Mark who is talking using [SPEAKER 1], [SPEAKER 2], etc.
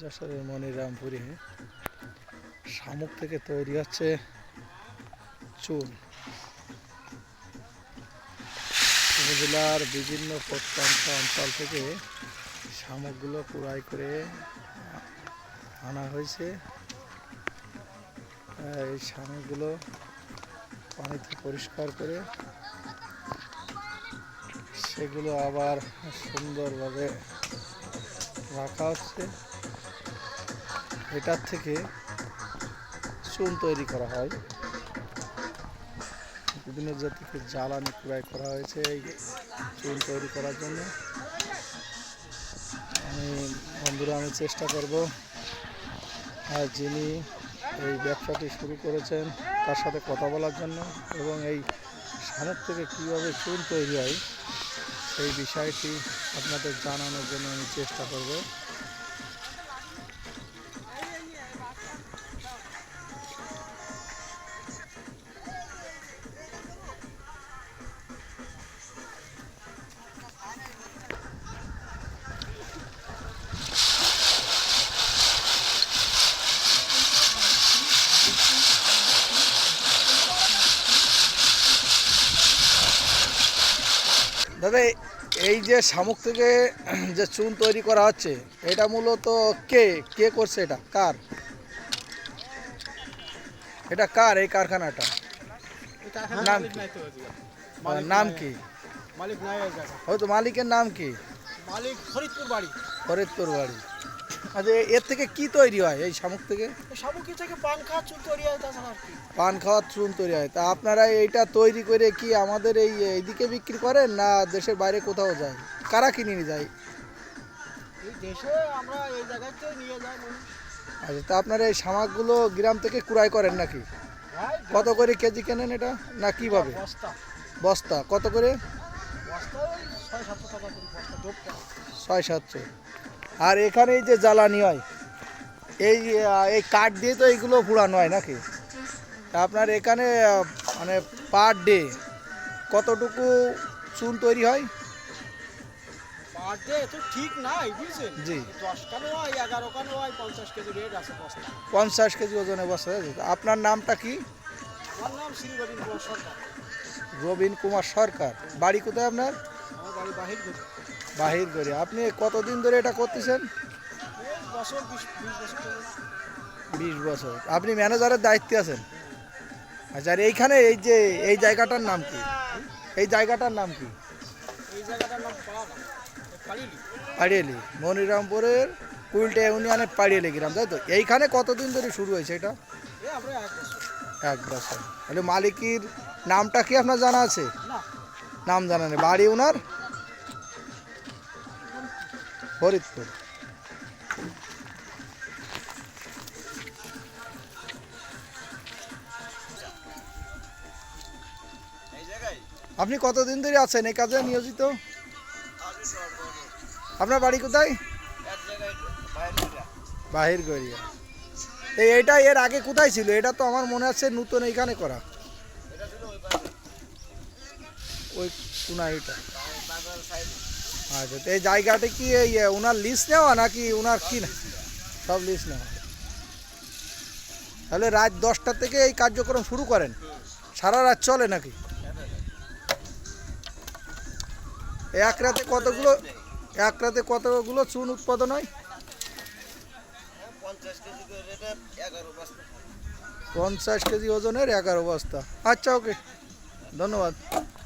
[SPEAKER 1] যশোরের মনিরামপুরে শামুক থেকে তৈরি হচ্ছে চুল উপজেলার বিভিন্ন প্রত্যন্ত অঞ্চল থেকে শামুকগুলো কুড়াই করে আনা হয়েছে। এই শামুকগুলো পানিতে পরিষ্কার করে সেগুলো আবার সুন্দরভাবে রাখা হচ্ছে। এটার থেকে চুন তৈরি করা হয়। বিভিন্ন জাতিকে জ্বালানি ক্রয় করা হয়েছে এই চুন তৈরি করার জন্য। আমি বন্ধুরা, আমি চেষ্টা করব। আর যিনি এই ব্যবসাটি শুরু করেছেন, তার সাথে কথা বলার জন্য এবং এই শামুক থেকে কীভাবে চুন তৈরি হয়, সেই বিষয়টি আপনাদের জানানোর জন্য আমি চেষ্টা করব। দাদা এই যে শামুক থেকে যে চুন তৈরি করা হচ্ছে এটা মূলত কে? কে করছে এটা? কার? এটা কার এই কারখানাটা? নাম কি? নাম কি?
[SPEAKER 2] মালিক
[SPEAKER 1] হয়তো মালিকের নাম কি?
[SPEAKER 2] মালিক ফরিদপুর বাড়ি।
[SPEAKER 1] ফরিদপুর বাড়ি। আচ্ছা এর থেকে কি তৈরি হয় এই শামুক থেকে?
[SPEAKER 2] সামুকি থেকে পান খাওয়া চুল তৈরি হয় তাছাড়া আর কি।
[SPEAKER 1] পান খাওয়ার চুন তৈরি হয়। তা আপনারা এইটা তৈরি করে কি আমাদের এই এইদিকে বিক্রি করেন না দেশের বাইরে কোথাও যায়? কারা কিনে নিয়ে যায়?
[SPEAKER 2] এই দেশে আমরা এই জায়গায় নিয়ে যাই
[SPEAKER 1] আচ্ছা তা আপনারা এই শামাকগুলো গ্রাম থেকে কুড়াই করেন নাকি? কত করে কেজি কেনেন এটা? না কীভাবে?
[SPEAKER 2] বস্তা।
[SPEAKER 1] বস্তা। কত করে?
[SPEAKER 2] ছয় সাতশো।
[SPEAKER 1] আর এখানে এই যে জ্বালানি হয় এই এই কাঠ দিয়ে তো এইগুলো পুরানো হয় নাকি? তা আপনার এখানে মানে পার ডে কতটুকু চুন তৈরি হয়?
[SPEAKER 2] পার ডে তো ঠিক নাই বুঝছেন?
[SPEAKER 1] জি।
[SPEAKER 2] দশ কানো হয় এগারো কানো হয় পঞ্চাশ কেজি রেট আছে বস্তা
[SPEAKER 1] পঞ্চাশ কেজি ওজনে বস্তা আপনার নামটা কি?
[SPEAKER 2] আমার নাম শ্রী রবীন্দ্র কুমার সরকার।
[SPEAKER 1] রবীন কুমার সরকার। বাড়ি কোথায় আপনার?
[SPEAKER 2] আমার বাড়ি বাহির
[SPEAKER 1] বাহির করে। আপনি কতদিন ধরে এটা করতেছেন?
[SPEAKER 2] বিশ বছর।
[SPEAKER 1] আপনি ম্যানেজারের দায়িত্বে আছেন? আচ্ছা আর এইখানে এই যে এই জায়গাটার নাম কি? এই জায়গাটার নাম কি? পাড়িয়ালি। মনিরামপুরের কুইলটে ইউনিয়নের পাড়িয়ালি গ্রাম তাই তো? এইখানে কতদিন ধরে শুরু হয়েছে এটা?
[SPEAKER 2] এক বছর।
[SPEAKER 1] তাহলে মালিকের নামটা কি আপনার জানা আছে? নাম জানা নেই। বাড়ি ওনার? ফরিদপুর। আপনি কতদিন ধরে আছেন এই কাজে নিয়োজিত? আপনার বাড়ি কোথায়? বাহির গড়িয়া এই এটা এর আগে কোথায় ছিল? এটা তো আমার মনে আছে নতুন এইখানে করা। ওই কোনা এটা আচ্ছা এই জায়গাটা কি এই ওনার লিস্ট নেওয়া নাকি ওনার কি না? সব লিস্ট নেওয়া। তাহলে রাত দশটা থেকে এই কার্যক্রম শুরু করেন। সারা রাত চলে নাকি? এক রাতে কতগুলো, এক রাতে কতগুলো চুন উৎপাদন হয়? পঞ্চাশ কেজি ওজনের এগারো বস্তা। আচ্ছা ওকে। ধন্যবাদ।